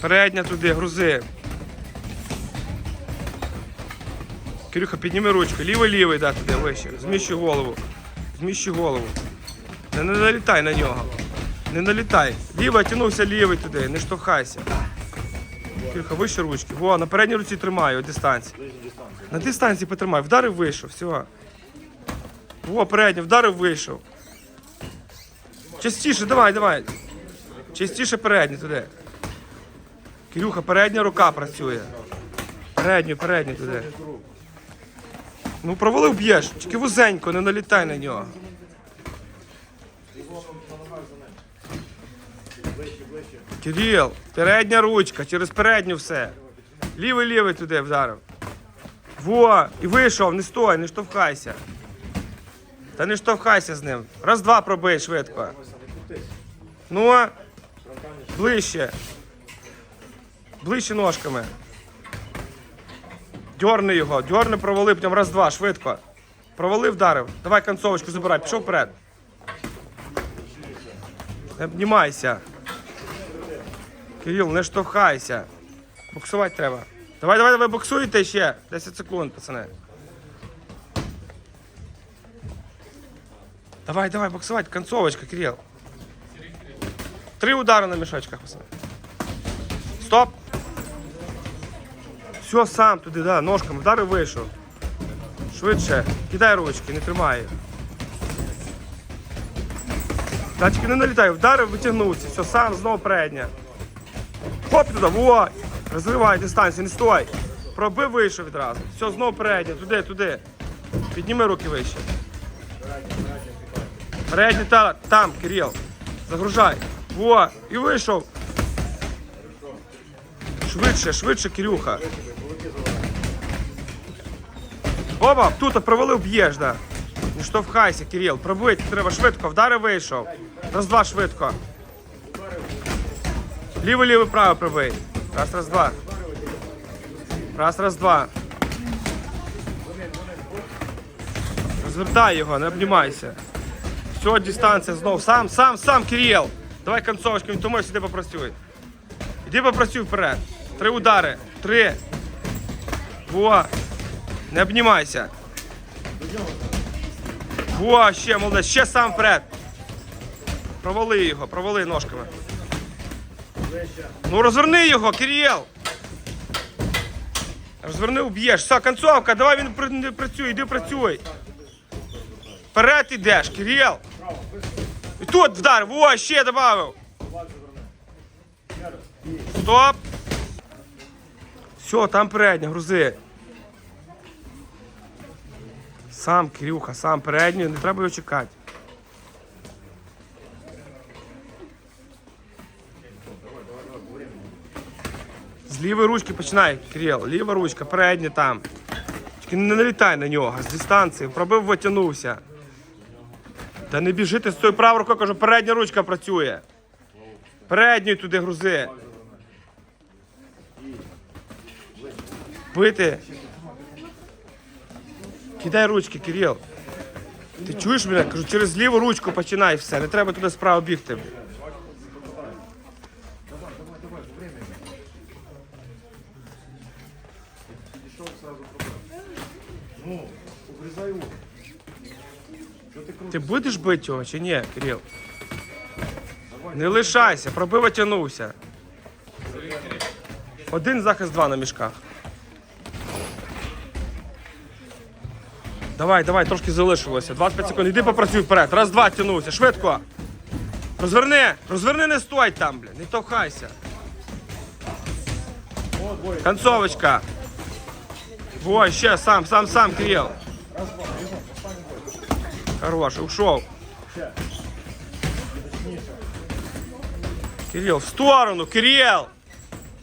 Передня туди, грузи. Кирюха, підніми ручку. Лівий, лівий, да, туди, вище. Зміщуй голову. Зміщуй голову. Не, не налітай на нього. Не налітай. Лівий, тянувся лівий туди, не штовхайся. Кирюха, вище ручки. Во, на передній руці тримай, от дистанції. На дистанції потримай. Вдарив, вийшов, все. Во, передній, вдарив, вийшов. Частіше, давай, давай. Частіше передній туди. Кирюха, передня рука працює. Передню, передню туди. Ну провалив б'єш, тільки вузенько, не налітай на нього. Кирил, передня ручка, через передню все. Лівий лівий туди вдарив. Во, і вийшов, не стой, не штовхайся. Та не штовхайся з ним. Раз-два пробий швидко. Ну, ближче. Ближче ножками. Дьорни його, дьорни, провали, потім раз-два, швидко. Провалив, вдарив. Давай концовочку забирай, пішов вперед. Не обнімайся. Кирил, не штовхайся. Боксувати треба. Давай, давай, давай, боксуйте ще. 10 секунд, пацани. Давай, давай, боксувати, концовочка, Кирил. Три удари на мішочках, пацани. Стоп. Все, сам туди, да, ножками, вдарив, вийшов. Швидше. Кидай ручки, не тримай. Тачки не налітай, вдарив, витягнувся. Все, сам знову передня. Хоп туди, во! Розривай дистанцію, не стой. Пробив, вийшов відразу. Все, знову передня, туди, туди. Підніми руки вище. Передня та, там, Кирил. Загружай. Во, і вийшов. Швидше, швидше, Кирюха. Опа, тут провалив, б'єш, да. Не штовхайся, Кирил. Пробити треба швидко, вдарив, вийшов. Раз, два, швидко. Лівий, лівий, право пробий. Раз, раз, два. Раз, раз, два. Розвертай його, не обнімайся. Все, дистанція знов. Сам, сам, сам, Кирил. Давай концовочку, тому сюди попрацюй. Іди попрацюй вперед. Три удари. Три. Во. Не обнімайся. Во, ще молодець. Ще сам вперед. Провали його, провали ножками. Ну розверни його, Кирил. Розверни, уб'єш. Все, концовка, давай він працює, іди працюй. Вперед ідеш, Кирил. І тут вдар, во, ще добавив. Стоп. Все, там передня, грузи. Сам, Кирюха, сам передній, не треба його чекати. З лівої ручки починай, Кирил. Ліва ручка, передня там. Тільки не налітай на нього, з дистанції, пробив, витягнувся. Та не біжити з тою правою рукою, кажу, передня ручка працює. Передньою туди грузи. Бити. Кидай ручки, Кирил. Ти чуєш мене? Кажу, через ліву ручку починай все. Не треба туди справа бігти. Ти будеш бити його чи ні, Кирил? Не лишайся, пробив, тягнувся. Один захист, два на мішках. Давай, давай, трошки залишилося. 25 секунд. Іди попрацюй вперед. Раз, два, тянувся. Швидко. Розверни, розверни, не стой там, блін. Не товхайся. Концовочка. Ой, ще сам, сам, сам, Кирил. Хорош, ушов. Кирил, в сторону, Кирил!